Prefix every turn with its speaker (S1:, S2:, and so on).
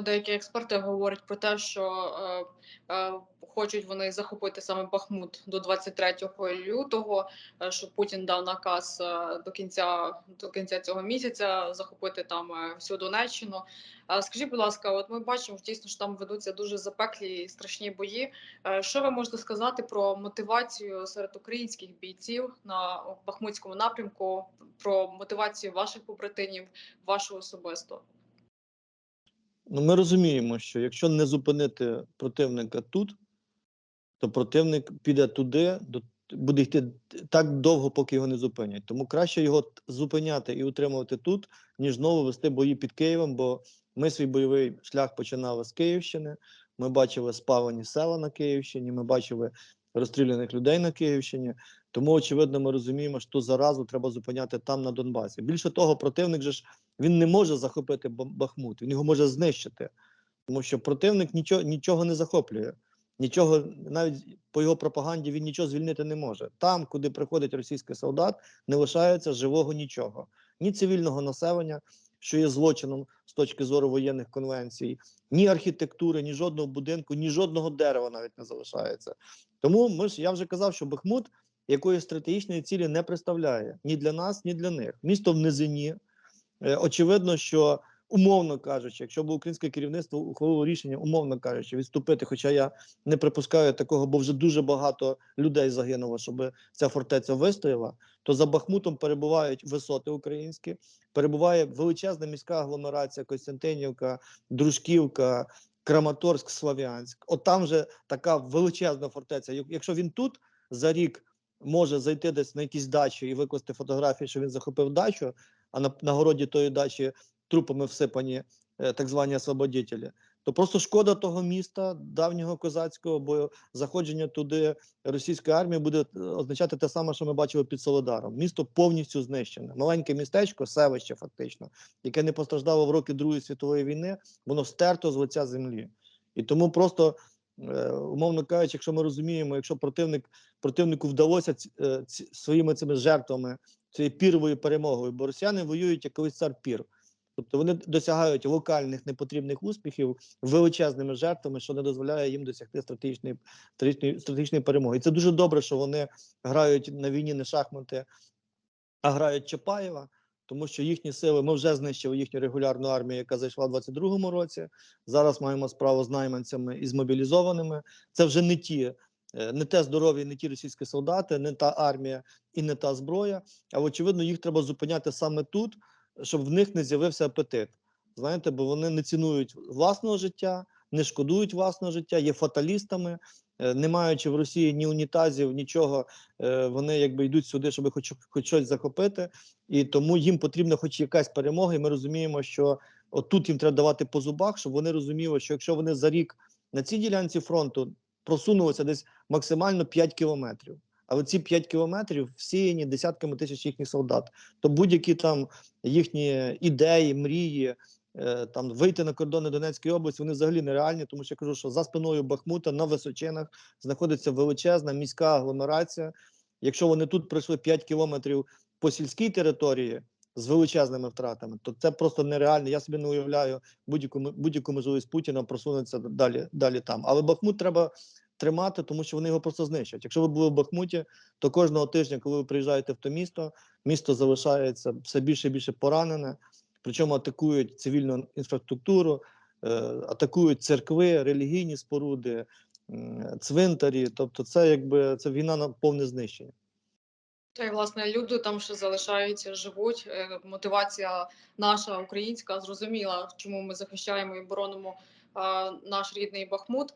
S1: Деякі експерти говорять про те, що е, е, хочуть вони захопити саме Бахмут до 23 лютого, е, що Путін дав наказ е, до кінця до кінця цього місяця захопити там е, всю Донеччину. Е, скажіть, будь ласка, от ми бачимо дійсно, що там ведуться дуже запеклі і страшні бої. Е, що ви можете сказати про мотивацію серед українських бійців на Бахмутському напрямку, про мотивацію ваших побратимів, вашу особисто?
S2: Ну, ми розуміємо, що якщо не зупинити противника тут, то противник піде туди, до, буде йти так довго, поки його не зупинять. Тому краще його зупиняти і утримувати тут, ніж знову вести бої під Києвом. Бо ми свій бойовий шлях починали з Київщини. Ми бачили спалені села на Київщині, ми бачили розстріляних людей на Київщині. Тому, очевидно, ми розуміємо, що заразу треба зупиняти там на Донбасі. Більше того, противник же ж він не може захопити Бахмут, він його може знищити, тому що противник нічого, нічого не захоплює. Нічого навіть по його пропаганді він нічого звільнити не може. Там, куди приходить російський солдат, не лишається живого нічого, ні цивільного населення, що є злочином з точки зору воєнних конвенцій, ні архітектури, ні жодного будинку, ні жодного дерева навіть не залишається. Тому ми ж я вже казав, що Бахмут якоїсь стратегічної цілі не представляє ні для нас, ні для них. Місто в низині. Е, Очевидно, що умовно кажучи, якщо б українське керівництво ухвалило рішення, умовно кажучи, відступити, хоча я не припускаю такого, бо вже дуже багато людей загинуло, щоб ця фортеця вистояла, то за Бахмутом перебувають висоти українські, перебуває величезна міська агломерація Костянтинівка, Дружківка, Краматорськ, Слав'янськ. От там же така величезна фортеця. Якщо він тут за рік може зайти десь на якісь дачі і викласти фотографії, що він захопив дачу, а на, на городі тої дачі трупами всипані е, так звані освободітелі, то просто шкода того міста, давнього козацького, бо заходження туди російської армії буде е, означати те саме, що ми бачили під Солодаром. Місто повністю знищене. Маленьке містечко, селище, фактично, яке не постраждало в роки Другої світової війни, воно стерто з лиця землі. І тому просто. е, Умовно кажучи, якщо ми розуміємо, якщо противник противнику вдалося ці, ці, своїми цими жертвами цією піровою перемогою, бо росіяни воюють як колись цар пір. Тобто вони досягають локальних непотрібних успіхів величезними жертвами, що не дозволяє їм досягти стратегічної, стратегічної перемоги. І це дуже добре, що вони грають на війні не шахмати, а грають Чапаєва, тому що їхні сили ми вже знищили їхню регулярну армію, яка зайшла в 22-му році. Зараз маємо справу з найманцями і з мобілізованими. Це вже не ті. Е, Не те здоров'я, не ті російські солдати, не та армія і не та зброя. А очевидно, їх треба зупиняти саме тут, щоб в них не з'явився апетит. Знаєте, бо вони не цінують власного життя, не шкодують власного життя, є фаталістами, е, не маючи в Росії ні унітазів, нічого, е, вони якби йдуть сюди, щоб хоч, хоч щось захопити. І тому їм потрібна хоч якась перемога. І ми розуміємо, що отут їм треба давати по зубах, щоб вони розуміли, що якщо вони за рік на цій ділянці фронту просунулися десь максимально 5 кілометрів. Але ці 5 кілометрів всіяні десятками тисяч їхніх солдат. То будь-які там їхні ідеї, мрії, е, там вийти на кордони Донецької області, вони взагалі нереальні, тому що я кажу, що за спиною Бахмута на височинах знаходиться величезна міська агломерація. Якщо вони тут пройшли 5 кілометрів по сільській території з величезними втратами, то це просто нереально. Я собі не уявляю будь-яку будь-яку можливість Путіна просунутися далі, далі там. Але Бахмут треба тримати, тому що вони його просто знищать. Якщо ви були в Бахмуті, то кожного тижня, коли ви приїжджаєте в то місто, місто залишається все більше і більше поранене. Причому атакують цивільну інфраструктуру, е, атакують церкви, релігійні споруди, цвинтарі. Тобто, це якби це війна на повне знищення.
S1: Та й власне люди там ще залишаються, живуть. Е, Мотивація наша українська зрозуміла, чому ми захищаємо і боронимо наш рідний Бахмут.